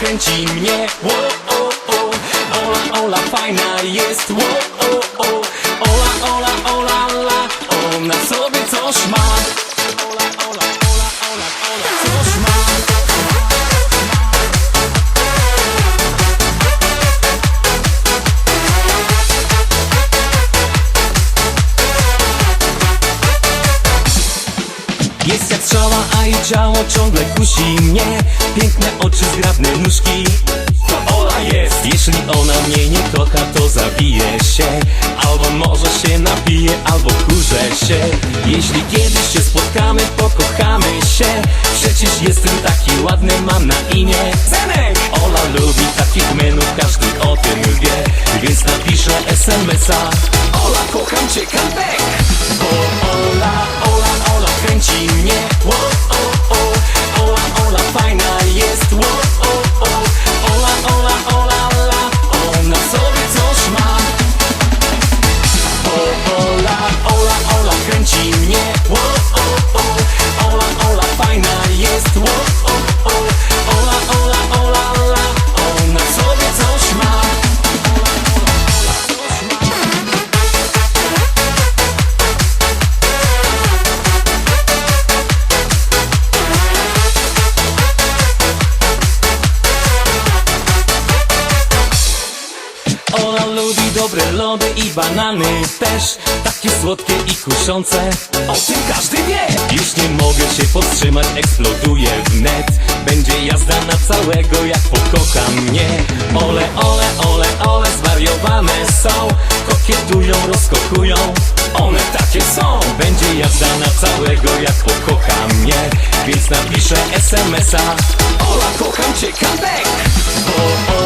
kręci mnie Wo, o, o. Ola, Ola fajna jest Wo, o, o. Ola, Ola, Ola, la Ona sobie coś ma Jest jak strzała, a jej ciało ciągle kusi mnie. Piękne oczy, zgrabne nóżki. To Ola jest. Jeśli ona mnie nie kocha, to zabije się. Albo może się napije, albo kurze się. Jeśli kiedyś się spotkamy, pokochamy się. Przecież jestem taki ładny, mam na imię Zenek! Ola lubi takich menów, każdy o tym wie. Więc napiszę SMS-a Ola, kocham cię, come dobre lody i banany też Takie słodkie i kuszące. O tym każdy wie. Już nie mogę się powstrzymać, eksploduję wnet Będzie jazda na całego jak pokocha mnie. Ole, ole, ole, ole, zwariowane są. Kokietują, rozkochują. One takie są. Będzie jazda na całego jak pokocha mnie. Więc napiszę SMS-a Ola, kocham cię, come back Bo Ola,